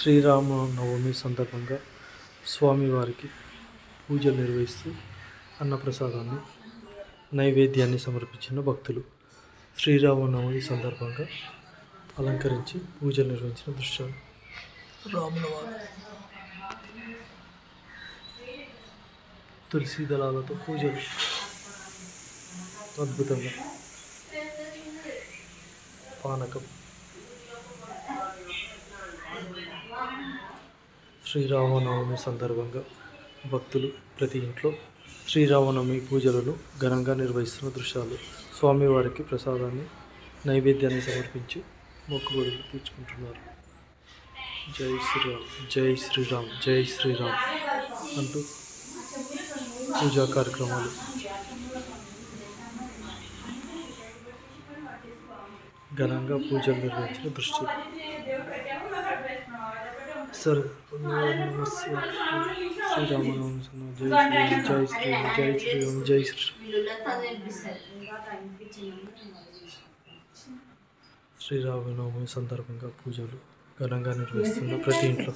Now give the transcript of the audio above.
శ్రీరామనవమి సందర్భంగా స్వామివారికి పూజలు నిర్వహిస్తూ అన్నప్రసాదాన్ని నైవేద్యాన్ని సమర్పించిన భక్తులు శ్రీరామనవమి సందర్భంగా అలంకరించి పూజలు నిర్వహించిన దృశ్యాలు. రాముల వారు తులసి దళాలతో పూజలు. అద్భుతంగా. పానకం. శ్రీరామనవమి సందర్భంగా భక్తులు ప్రతి ఇంట్లో శ్రీరామనవమి పూజలను ఘనంగా నిర్వహిస్తున్న దృశ్యాలు స్వామివారికి ప్రసాదాన్ని నైవేద్యాన్ని సమర్పించి మొక్కుబడులు తీర్చుకుంటున్నారు. జై శ్రీరామ్ జై శ్రీరామ్ జై శ్రీరామ్ అంటూ పూజా కార్యక్రమాలు ఘనంగా పూజలు నిర్వహించిన దృష్టి సరే శ్రీరామనవమి జై జై శ్రీరామ్ జై శ్రీరామ్ జై శ్రీరామనవమి సందర్భంగా పూజలు ఘనంగా నిర్వహిస్తున్న ప్రతి ఇంట్లో.